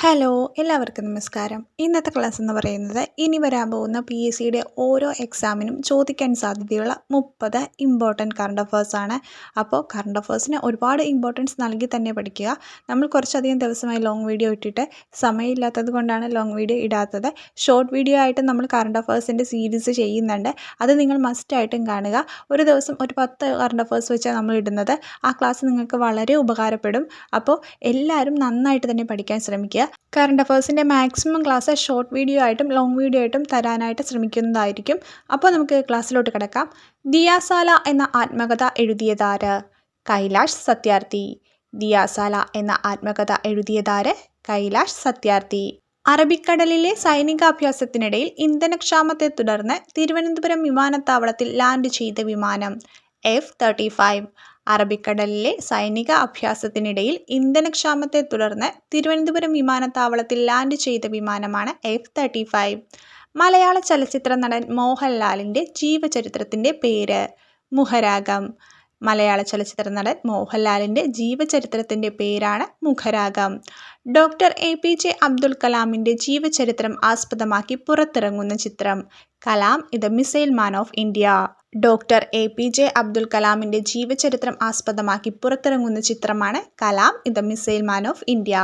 Hello എല്ലാവർക്കും നമസ്കാരം. ഇന്നത്തെ ക്ലാസ് എന്ന് പറയുന്നത് ഇനി വരാൻ പോകുന്ന പി എസ് സിയുടെ ഓരോ എക്സാമിനും ചോദിക്കാൻ സാധ്യതയുള്ള മുപ്പത് ഇമ്പോർട്ടന്റ് കറണ്ട് അഫേഴ്സാണ് അപ്പോൾ കറണ്ട് അഫേഴ്സിന് ഒരുപാട് ഇമ്പോർട്ടൻസ് നൽകി തന്നെ പഠിക്കുക. നമ്മൾ കുറച്ചധികം ദിവസമായി ലോങ് വീഡിയോ ഇട്ടിട്ട് സമയമില്ലാത്തത് കൊണ്ടാണ് ലോങ് വീഡിയോ ഇടാത്തത്. ഷോർട്ട് വീഡിയോ ആയിട്ട് നമ്മൾ കറണ്ട് അഫേഴ്സിന്റെ സീരീസ് ചെയ്യുന്നുണ്ട്. അത് നിങ്ങൾ മസ്റ്റായിട്ടും കാണുക. ഒരു ദിവസം ഒരു പത്ത് കറണ്ട് അഫേഴ്സ് വെച്ചാണ് നമ്മൾ ഇടുന്നത്. ആ ക്ലാസ് നിങ്ങൾക്ക് വളരെ ഉപകാരപ്പെടും. അപ്പോൾ എല്ലാവരും നന്നായിട്ട് തന്നെ പഠിക്കാൻ ശ്രമിക്കുക. കറണ്ട് അഫേഴ്സിന്റെ മാക്സിമം ക്ലാസ് ഷോർട്ട് വീഡിയോ ആയിട്ടും ലോങ് വീഡിയോ ആയിട്ടും തരാനായിട്ട് ശ്രമിക്കുന്നതായിരിക്കും. അപ്പോൾ നമുക്ക് ക്ലാസ്സിലോട്ട് കിടക്കാം. ദിയാസാല എന്ന ആത്മകഥ എഴുതിയതാര്? കൈലാഷ് സത്യാർത്ഥി. ദിയാസാല എന്ന ആത്മകഥ എഴുതിയതാര്? കൈലാഷ് സത്യാർത്ഥി. അറബിക്കടലിലെ സൈനികാഭ്യാസത്തിനിടയിൽ ഇന്ധനക്ഷാമത്തെ തുടർന്ന് തിരുവനന്തപുരം വിമാനത്താവളത്തിൽ ലാൻഡ് ചെയ്ത വിമാനം എഫ് തേർട്ടി ഫൈവ് അറബിക്കടലിലെ സൈനിക അഭ്യാസത്തിനിടയിൽ ഇന്ധനക്ഷാമത്തെ തുടർന്ന് തിരുവനന്തപുരം വിമാനത്താവളത്തിൽ ലാൻഡ് ചെയ്ത വിമാനമാണ് എഫ് തേർട്ടി ഫൈവ് മലയാള ചലച്ചിത്ര നടൻ മോഹൻലാലിന്റെ ജീവചരിത്രത്തിന്റെ പേര് മുഖരാഗം മലയാള ചലച്ചിത്ര നടൻ മോഹൻലാലിന്റെ ജീവചരിത്രത്തിന്റെ പേരാണ് Mukharagam. Doctor A P J Abdul കലാമിന്റെ ജീവചരിത്രം ആസ്പദമാക്കി പുറത്തിറങ്ങുന്ന ചിത്രം. കലാം ഇത് missile man of India. Doctor A P J Abdul കലാമിന്റെ ജീവചരിത്രം ആസ്പദമാക്കി പുറത്തിറങ്ങുന്ന ചിത്രമാണ് കലാം ഇത് മിസൈൽ മാൻ ഓഫ് ഇന്ത്യ.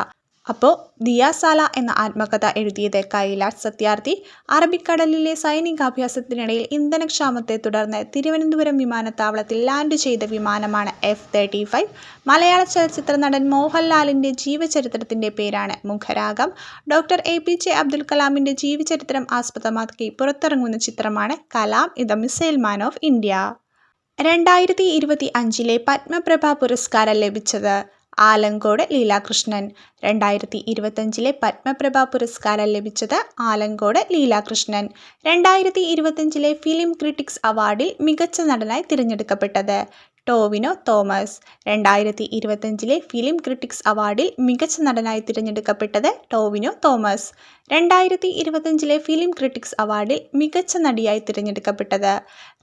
അപ്പോൾ ദിയാസാല എന്ന ആത്മകഥ എഴുതിയത് കൈലാഷ് സത്യാർത്ഥി. അറബിക്കടലിലെ സൈനികാഭ്യാസത്തിനിടയിൽ ഇന്ധനക്ഷാമത്തെ തുടർന്ന് തിരുവനന്തപുരം വിമാനത്താവളത്തിൽ ലാൻഡ് ചെയ്ത വിമാനമാണ് എഫ് തേർട്ടി ഫൈവ് മലയാള ചലച്ചിത്ര നടൻ മോഹൻലാലിന്റെ ജീവചരിത്രത്തിന്റെ പേരാണ് Mukharagam. Doctor A P J Abdul കലാമിന്റെ ജീവചരിത്രം ആസ്പദമാക്കി പുറത്തിറങ്ങുന്ന ചിത്രമാണ് കലാം ഇത് മിസൈൽ മാൻ ഓഫ് ഇന്ത്യ. രണ്ടായിരത്തി ഇരുപത്തി അഞ്ചിലെ പത്മപ്രഭ പുരസ്കാരം ലഭിച്ചത് ആലങ്കോട് ലീലാകൃഷ്ണൻ. രണ്ടായിരത്തി ഇരുപത്തഞ്ചിലെ പത്മപ്രഭ പുരസ്കാരം ലഭിച്ചത് ആലങ്കോട് ലീലാകൃഷ്ണൻ. രണ്ടായിരത്തി ഇരുപത്തഞ്ചിലെ ഫിലിം ക്രിറ്റിക്സ് അവാർഡിൽ മികച്ച നടനായി തിരഞ്ഞെടുക്കപ്പെട്ടത് ടോവിനോ തോമസ്. രണ്ടായിരത്തി ഇരുപത്തഞ്ചിലെ ഫിലിം ക്രിട്ടിക്സ് അവാർഡിൽ മികച്ച നടനായി തിരഞ്ഞെടുക്കപ്പെട്ടത് ടോവിനോ തോമസ്. രണ്ടായിരത്തി ഇരുപത്തഞ്ചിലെ ഫിലിം ക്രിട്ടിക്സ് അവാർഡിൽ മികച്ച നടിയായി തിരഞ്ഞെടുക്കപ്പെട്ടത്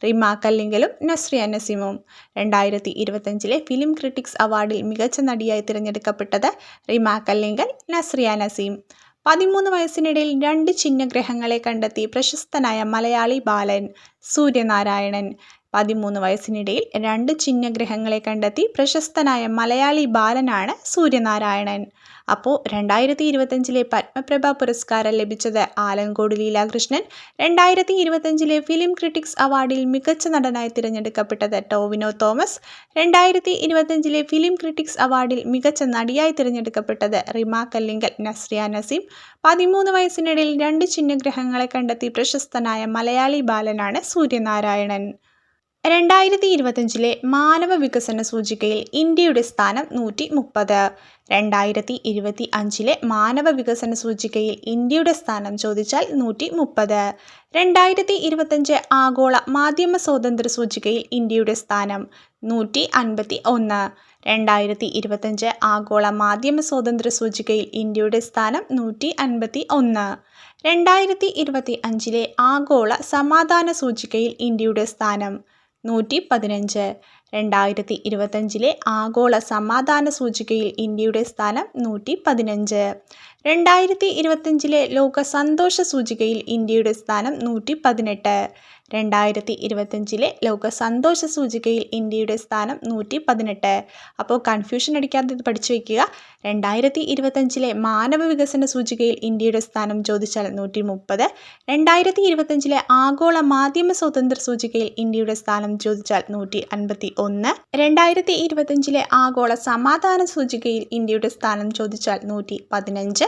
റിമ കല്ലിങ്കലും നസ്രിയ നസീമും. രണ്ടായിരത്തി ഇരുപത്തഞ്ചിലെ ഫിലിം ക്രിട്ടിക്സ് അവാർഡിൽ മികച്ച നടിയായി തിരഞ്ഞെടുക്കപ്പെട്ടത് റിമ കല്ലിങ്കൽ നസ്രിയ നസീം. പതിമൂന്ന് വയസ്സിനിടയിൽ രണ്ട് ചിഹ്നഗ്രഹങ്ങളെ കണ്ടെത്തി പ്രശസ്തനായ മലയാളി ബാലൻ സൂര്യനാരായണൻ. പതിമൂന്ന് വയസ്സിനിടയിൽ രണ്ട് ചിഹ്നഗ്രഹങ്ങളെ കണ്ടെത്തി പ്രശസ്തനായ മലയാളി ബാലനാണ് സൂര്യനാരായണൻ. അപ്പോൾ രണ്ടായിരത്തി ഇരുപത്തഞ്ചിലെ പത്മപ്രഭ പുരസ്കാരം ലഭിച്ചത് ആലങ്കോട് ലീലാകൃഷ്ണൻ. രണ്ടായിരത്തി ഇരുപത്തഞ്ചിലെ ഫിലിം ക്രിട്ടിക്സ് അവാർഡിൽ മികച്ച നടനായി തിരഞ്ഞെടുക്കപ്പെട്ടത് ടോവിനോ തോമസ്. രണ്ടായിരത്തി ഇരുപത്തഞ്ചിലെ ഫിലിം ക്രിട്ടിക്സ് അവാർഡിൽ മികച്ച നടിയായി തിരഞ്ഞെടുക്കപ്പെട്ടത് റിമ കല്ലിങ്കൽ നസ്രിയ നസീം. പതിമൂന്ന് വയസ്സിനിടയിൽ രണ്ട് ചിഹ്നഗ്രഹങ്ങളെ കണ്ടെത്തി പ്രശസ്തനായ മലയാളി ബാലനാണ് സൂര്യനാരായണൻ. രണ്ടായിരത്തി ഇരുപത്തഞ്ചിലെ മാനവ വികസന സൂചികയിൽ ഇന്ത്യയുടെ സ്ഥാനം നൂറ്റി മുപ്പത് രണ്ടായിരത്തി ഇരുപത്തി അഞ്ചിലെ മാനവ വികസന സൂചികയിൽ ഇന്ത്യയുടെ സ്ഥാനം ചോദിച്ചാൽ നൂറ്റി മുപ്പത് രണ്ടായിരത്തി ഇരുപത്തഞ്ച് ആഗോള മാധ്യമ സ്വാതന്ത്ര്യ സൂചികയിൽ ഇന്ത്യയുടെ സ്ഥാനം നൂറ്റി അൻപത്തി ഒന്ന് രണ്ടായിരത്തി ഇരുപത്തഞ്ച് ആഗോള മാധ്യമ സ്വാതന്ത്ര്യ സൂചികയിൽ ഇന്ത്യയുടെ സ്ഥാനം നൂറ്റി അൻപത്തി ഒന്ന് രണ്ടായിരത്തി ഇരുപത്തി അഞ്ചിലെ ആഗോള സമാധാന സൂചികയിൽ ഇന്ത്യയുടെ സ്ഥാനം നൂറ്റി പതിനഞ്ച് രണ്ടായിരത്തി ഇരുപത്തഞ്ചിലെ ആഗോള സമാധാന സൂചികയിൽ ഇന്ത്യയുടെ സ്ഥാനം നൂറ്റി പതിനഞ്ച് രണ്ടായിരത്തി ഇരുപത്തഞ്ചിലെ ലോക സന്തോഷ സൂചികയിൽ ഇന്ത്യയുടെ സ്ഥാനം നൂറ്റി പതിനെട്ട് രണ്ടായിരത്തി ഇരുപത്തഞ്ചിലെ ലോക സന്തോഷ സൂചികയിൽ ഇന്ത്യയുടെ സ്ഥാനം നൂറ്റി പതിനെട്ട് അപ്പോൾ കൺഫ്യൂഷൻ അടിക്കാതെ ഇത് പഠിച്ചു വയ്ക്കുക രണ്ടായിരത്തി ഇരുപത്തഞ്ചിലെ മാനവ വികസന സൂചികയിൽ ഇന്ത്യയുടെ സ്ഥാനം ചോദിച്ചാൽ നൂറ്റി മുപ്പത് രണ്ടായിരത്തി ഇരുപത്തഞ്ചിലെ ആഗോള മാധ്യമ സ്വാതന്ത്ര്യ സൂചികയിൽ ഇന്ത്യയുടെ സ്ഥാനം ചോദിച്ചാൽ നൂറ്റി അൻപത്തി ഒന്ന് രണ്ടായിരത്തി ഇരുപത്തഞ്ചിലെ ആഗോള സമാധാന സൂചികയിൽ ഇന്ത്യയുടെ സ്ഥാനം ചോദിച്ചാൽ നൂറ്റി പതിനഞ്ച്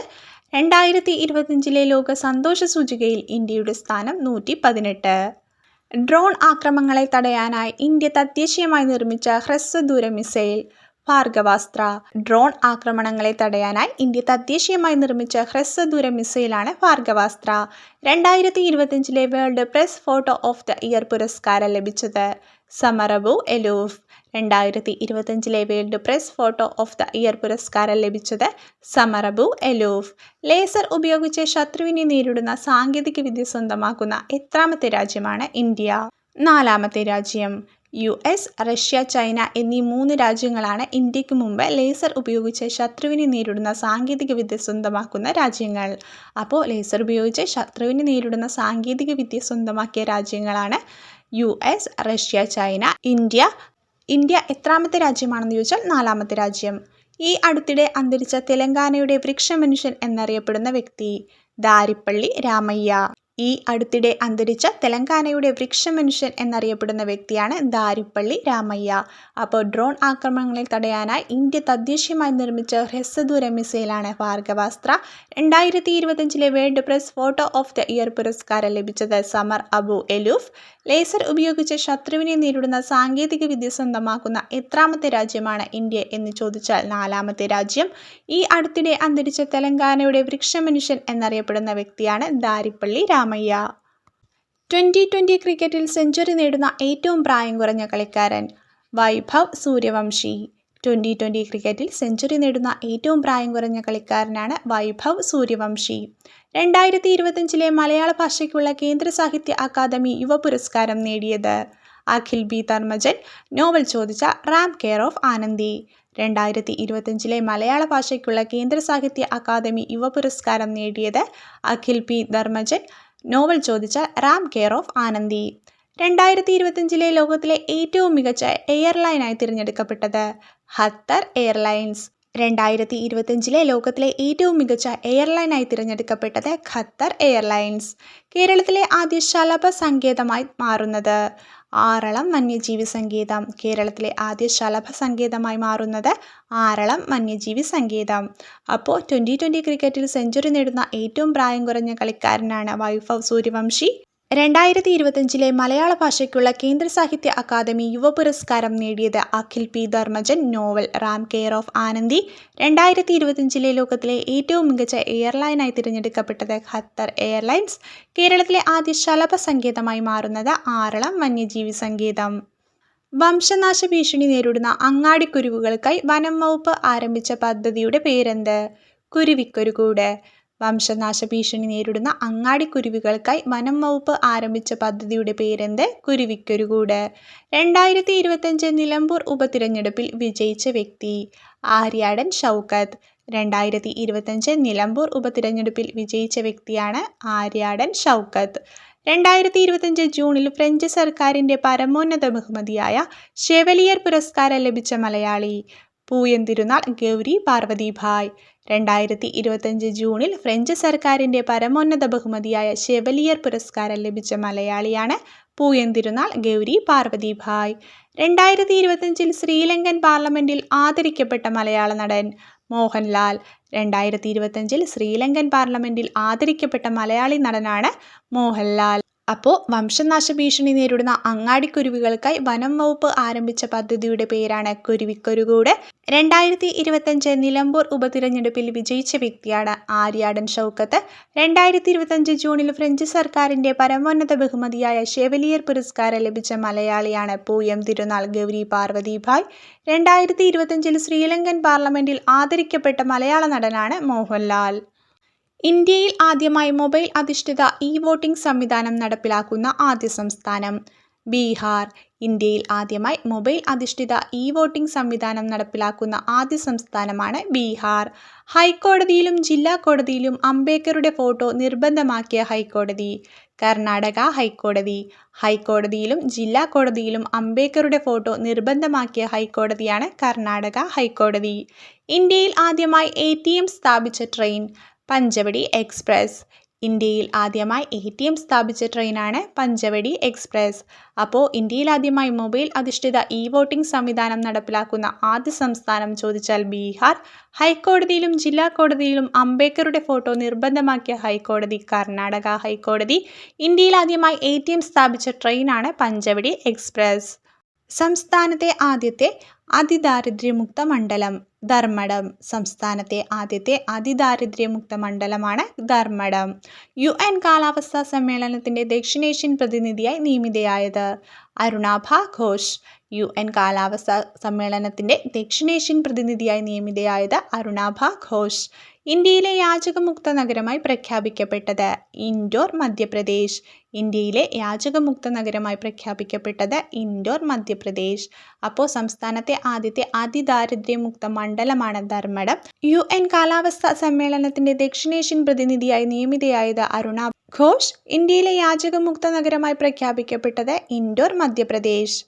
രണ്ടായിരത്തി ഇരുപത്തഞ്ചിലെ ലോക സന്തോഷ സൂചികയിൽ ഇന്ത്യയുടെ സ്ഥാനം നൂറ്റി പതിനെട്ട് ഡ്രോൺ ആക്രമണങ്ങളെ തടയാനായി ഇന്ത്യ തദ്ദേശീയമായി നിർമ്മിച്ച ഹ്രസ്വദൂര മിസൈൽ ഭാർഗവാസ്ത്ര. ഡ്രോൺ ആക്രമണങ്ങളെ തടയാനായി ഇന്ത്യ തദ്ദേശീയമായി നിർമ്മിച്ച ഹ്രസ്വദൂര മിസൈലാണ് ഭാർഗവാസ്ത്ര. രണ്ടായിരത്തി ഇരുപത്തിയഞ്ചിലെ world press photo of the year പുരസ്കാരം ലഭിച്ചത്. സമറബു എലൂഫ് രണ്ടായിരത്തി ഇരുപത്തഞ്ചിലെ world press photo of the year പുരസ്കാരം ലഭിച്ചത് സമറബു എലൂഫ്. ലേസർ ഉപയോഗിച്ച് ശത്രുവിനെ നേരിടുന്ന സാങ്കേതിക വിദ്യ സ്വന്തമാക്കുന്ന എത്രാമത്തെ രാജ്യമാണ് ഇന്ത്യ. നാലാമത്തെ രാജ്യം. യു എസ് റഷ്യ ചൈന എന്നീ മൂന്ന് രാജ്യങ്ങളാണ് ഇന്ത്യയ്ക്ക് മുമ്പ് ലേസർ ഉപയോഗിച്ച് ശത്രുവിനെ നേരിടുന്ന സാങ്കേതിക വിദ്യ സ്വന്തമാക്കുന്ന രാജ്യങ്ങൾ. അപ്പോൾ ലേസർ ഉപയോഗിച്ച് ശത്രുവിനെ നേരിടുന്ന സാങ്കേതിക വിദ്യ സ്വന്തമാക്കിയ രാജ്യങ്ങളാണ് U S Russia China India. India എത്രാമത്തെ രാജ്യമാണെന്ന് ചോദിച്ചാൽ നാലാമത്തെ രാജ്യം. ഈ അടുത്തിടെ അന്തരിച്ച തെലങ്കാനയുടെ വൃക്ഷമനുഷ്യൻ എന്നറിയപ്പെടുന്ന വ്യക്തി ദാരിപ്പള്ളി രാമയ്യ. ഈ അടുത്തിടെ അന്തരിച്ച തെലങ്കാനയുടെ വൃക്ഷമനുഷ്യൻ എന്നറിയപ്പെടുന്ന വ്യക്തിയാണ് ദാരിപ്പള്ളി രാമയ്യ. അപ്പോൾ ഡ്രോൺ ആക്രമണങ്ങളെ തടയാനായി ഇന്ത്യ തദ്ദേശീയമായി നിർമ്മിച്ച ഹ്രസ്വദൂര മിസൈലാണ് ഭാർഗവാസ്ത്ര. രണ്ടായിരത്തി ഇരുപത്തഞ്ചിലെ world press photo of the year പുരസ്കാരം ലഭിച്ചത് സമർ അബു എലൂഫ്. ലേസർ ഉപയോഗിച്ച് ശത്രുവിനെ നേരിടുന്ന സാങ്കേതിക വിദ്യ സ്വന്തമാക്കുന്ന എത്രാമത്തെ രാജ്യമാണ് ഇന്ത്യ എന്ന് ചോദിച്ചാൽ നാലാമത്തെ രാജ്യം. ഈ അടുത്തിടെ അന്തരിച്ച തെലങ്കാനയുടെ വൃക്ഷമനുഷ്യൻ എന്നറിയപ്പെടുന്ന വ്യക്തിയാണ് ദാരിപ്പള്ളി രാമയ്യ. ട്വന്റി ട്വന്റി ക്രിക്കറ്റിൽ സെഞ്ചുറി നേടുന്ന ഏറ്റവും പ്രായം കുറഞ്ഞ കളിക്കാരൻ വൈഭവ് സൂര്യവംശി. ട്വന്റി ട്വന്റി ക്രിക്കറ്റിൽ സെഞ്ചുറി നേടുന്ന ഏറ്റവും പ്രായം കുറഞ്ഞ കളിക്കാരനാണ് വൈഭവ് സൂര്യവംശി. രണ്ടായിരത്തി ഇരുപത്തഞ്ചിലെ മലയാള ഭാഷയ്ക്കുള്ള കേന്ദ്ര സാഹിത്യ അക്കാദമി യുവ പുരസ്കാരം നേടിയത് അഖിൽ ബി ധർമ്മജൻ നോവൽ ചോദിച്ച റാം കെയർ ഓഫ് ആനന്ദി. രണ്ടായിരത്തി ഇരുപത്തഞ്ചിലെ മലയാള ഭാഷയ്ക്കുള്ള കേന്ദ്ര സാഹിത്യ അക്കാദമി യുവ പുരസ്കാരം നേടിയത് അഖിൽ പി ധർമ്മജൻ നോവൽ ചോദിച്ച റാം കെയർ ഓഫ് ആനന്ദി. രണ്ടായിരത്തി ഇരുപത്തഞ്ചിലെ ലോകത്തിലെ ഏറ്റവും മികച്ച എയർലൈനായി തിരഞ്ഞെടുക്കപ്പെട്ടത് ഹത്തർ എയർലൈൻസ്. രണ്ടായിരത്തി ഇരുപത്തഞ്ചിലെ ലോകത്തിലെ ഏറ്റവും മികച്ച എയർലൈനായി തിരഞ്ഞെടുക്കപ്പെട്ടത് ഖത്തർ എയർലൈൻസ്. കേരളത്തിലെ ആദ്യ ശലഭ സങ്കേതമായി മാറുന്നത് ആറളം വന്യജീവി സങ്കേതം. കേരളത്തിലെ ആദ്യ ശലഭ സങ്കേതമായി മാറുന്നത് ആറളം വന്യജീവി സങ്കേതം. അപ്പോൾ ട്വന്റി ട്വന്റി ക്രിക്കറ്റിൽ സെഞ്ചുറി നേടുന്ന ഏറ്റവും പ്രായം കുറഞ്ഞ കളിക്കാരനാണ് വൈഭവ് സൂര്യവംശി. രണ്ടായിരത്തി ഇരുപത്തഞ്ചിലെ മലയാള ഭാഷയ്ക്കുള്ള കേന്ദ്ര സാഹിത്യ അക്കാദമി യുവ പുരസ്കാരം നേടിയത് Akhil P Dharmajan novel Ram care of Anandi. രണ്ടായിരത്തി ഇരുപത്തഞ്ചിലെ ലോകത്തിലെ ഏറ്റവും മികച്ച എയർലൈനായി തിരഞ്ഞെടുക്കപ്പെട്ടത് ഖത്തർ എയർലൈൻസ്. കേരളത്തിലെ ആദ്യ ശലഭ സങ്കേതമായി മാറുന്നത് ആറളം വന്യജീവി സങ്കേതം. വംശനാശ ഭീഷണി നേരിടുന്ന അങ്ങാടിക്കുരുവുകൾക്കായി വനം വകുപ്പ് ആരംഭിച്ച പദ്ധതിയുടെ പേരെന്ത്? കുരുവിക്കൊരുകൂട് വംശനാശ ഭീഷണി നേരിടുന്ന അങ്ങാടിക്കുരുവികൾക്കായി വനം വകുപ്പ് ആരംഭിച്ച പദ്ധതിയുടെ പേരെന്ത്? കുരുവിക്കൊരുകൂട്. രണ്ടായിരത്തി ഇരുപത്തഞ്ച് നിലമ്പൂർ ഉപതിരഞ്ഞെടുപ്പിൽ വിജയിച്ച വ്യക്തി ആര്യാടൻ ഷൗക്കത്ത്. രണ്ടായിരത്തി ഇരുപത്തഞ്ച് നിലമ്പൂർ ഉപതിരഞ്ഞെടുപ്പിൽ വിജയിച്ച വ്യക്തിയാണ് ആര്യാടൻ ഷൗക്കത്ത്. രണ്ടായിരത്തി ഇരുപത്തഞ്ച് ജൂണിൽ ഫ്രഞ്ച് സർക്കാരിന്റെ പരമോന്നത ബഹുമതിയായ ഷെവലിയർ പുരസ്കാരം ലഭിച്ച മലയാളി. പൂയൻ തിരുനാൾ ഗൗരി പാർവതിഭായ്. രണ്ടായിരത്തി ഇരുപത്തഞ്ച് ജൂണിൽ ഫ്രഞ്ച് സർക്കാരിന്റെ പരമോന്നത ബഹുമതിയായ ഷെവലിയർ പുരസ്കാരം ലഭിച്ച മലയാളിയാണ് പൂയന്തിരുന്നാൾ ഗൗരി പാർവതിഭായ്. രണ്ടായിരത്തി ഇരുപത്തഞ്ചിൽ ശ്രീലങ്കൻ പാർലമെന്റിൽ ആദരിക്കപ്പെട്ട മലയാള നടൻ മോഹൻലാൽ. രണ്ടായിരത്തി ഇരുപത്തഞ്ചിൽ ശ്രീലങ്കൻ പാർലമെന്റിൽ ആദരിക്കപ്പെട്ട മലയാളി നടനാണ് മോഹൻലാൽ. അപ്പോൾ വംശനാശ ഭീഷണി നേരിടുന്ന അങ്ങാടിക്കുരുവികൾക്കായി വനം വകുപ്പ് ആരംഭിച്ച പദ്ധതിയുടെ പേരാണ് കുരുവിക്കൊരുകൂട്. രണ്ടായിരത്തി ഇരുപത്തഞ്ച് നിലമ്പൂർ ഉപതിരഞ്ഞെടുപ്പിൽ വിജയിച്ച വ്യക്തിയാണ് ആര്യാടൻ ഷൗക്കത്ത്. രണ്ടായിരത്തി ഇരുപത്തഞ്ച് ജൂണിൽ ഫ്രഞ്ച് സർക്കാരിന്റെ പരമോന്നത ബഹുമതിയായ ഷെവലിയർ പുരസ്കാരം ലഭിച്ച മലയാളിയാണ് പൂയം തിരുനാൾ ഗൗരി പാർവതിഭായ്. രണ്ടായിരത്തി ഇരുപത്തഞ്ചിൽ ശ്രീലങ്കൻ പാർലമെന്റിൽ ആദരിക്കപ്പെട്ട മലയാള നടനാണ് മോഹൻലാൽ. ഇന്ത്യയിൽ ആദ്യമായി മൊബൈൽ അധിഷ്ഠിത ഇ വോട്ടിംഗ് സംവിധാനം നടപ്പിലാക്കുന്ന ആദ്യ സംസ്ഥാനം. ബീഹാർ. ഇന്ത്യയിൽ ആദ്യമായി മൊബൈൽ അധിഷ്ഠിത ഇ വോട്ടിംഗ് സംവിധാനം നടപ്പിലാക്കുന്ന ആദ്യ സംസ്ഥാനമാണ് ബീഹാർ. ഹൈക്കോടതിയിലും ജില്ലാ കോടതിയിലും അംബേദ്കറുടെ ഫോട്ടോ നിർബന്ധമാക്കിയ ഹൈക്കോടതി. കർണാടക ഹൈക്കോടതി. ഹൈക്കോടതിയിലും ജില്ലാ കോടതിയിലും അംബേദ്കറുടെ ഫോട്ടോ നിർബന്ധമാക്കിയ ഹൈക്കോടതിയാണ് കർണാടക ഹൈക്കോടതി. ഇന്ത്യയിൽ ആദ്യമായി എ സ്ഥാപിച്ച ട്രെയിൻ. പഞ്ചവടി എക്സ്പ്രസ്. ഇന്ത്യയിൽ ആദ്യമായി എ ടി എം സ്ഥാപിച്ച ട്രെയിനാണ് പഞ്ചവടി എക്സ്പ്രസ്. അപ്പോൾ ഇന്ത്യയിൽ ആദ്യമായി മൊബൈൽ അധിഷ്ഠിത ഇ വോട്ടിംഗ് സംവിധാനം നടപ്പിലാക്കുന്ന ആദ്യ സംസ്ഥാനം ചോദിച്ചാൽ ബീഹാർ. ഹൈക്കോടതിയിലും ജില്ലാ കോടതിയിലും അംബേദ്കറുടെ ഫോട്ടോ നിർബന്ധമാക്കിയ ഹൈക്കോടതി കർണാടക ഹൈക്കോടതി. ഇന്ത്യയിൽ ആദ്യമായി എ ടി എം സ്ഥാപിച്ച ട്രെയിനാണ് പഞ്ചവടി എക്സ്പ്രസ്. സംസ്ഥാനത്തെ ആദ്യത്തെ അതിദാരിദ്ര്യമുക്ത മണ്ഡലം. ധർമ്മടം സംസ്ഥാനത്തെ ആദ്യത്തെ അതിദാരിദ്ര്യമുക്ത മണ്ഡലമാണ് ധർമ്മടം. യു എൻ കാലാവസ്ഥാ സമ്മേളനത്തിന്റെ ദക്ഷിണേഷ്യൻ പ്രതിനിധിയായി നിയമിതയായത് അരുണാഭ ഘോഷ്. യു എൻ കാലാവസ്ഥാ സമ്മേളനത്തിന്റെ ദക്ഷിണേഷ്യൻ പ്രതിനിധിയായി നിയമിതയായത് അരുണാഭ ഘോഷ്. ഇന്ത്യയിലെ യാചകമുക്ത നഗരമായി പ്രഖ്യാപിക്കപ്പെട്ടത് ഇൻഡോർ മധ്യപ്രദേശ്. ഇന്ത്യയിലെ യാചകമുക്ത നഗരമായി പ്രഖ്യാപിക്കപ്പെട്ടത് ഇൻഡോർ മധ്യപ്രദേശ്. അപ്പോൾ സംസ്ഥാനത്തെ ആദ്യത്തെ അതിദാരിദ്ര്യമുക്ത മണ്ഡലമാണ് ധർമ്മടം. യു എൻ കാലാവസ്ഥാ സമ്മേളനത്തിന്റെ ദക്ഷിണേഷ്യൻ പ്രതിനിധിയായി നിയമിതയായത് അരുണ ഘോഷ് ഇന്ത്യയിലെ യാചകമുക്ത നഗരമായി പ്രഖ്യാപിക്കപ്പെട്ടത് ഇൻഡോർ മധ്യപ്രദേശ്.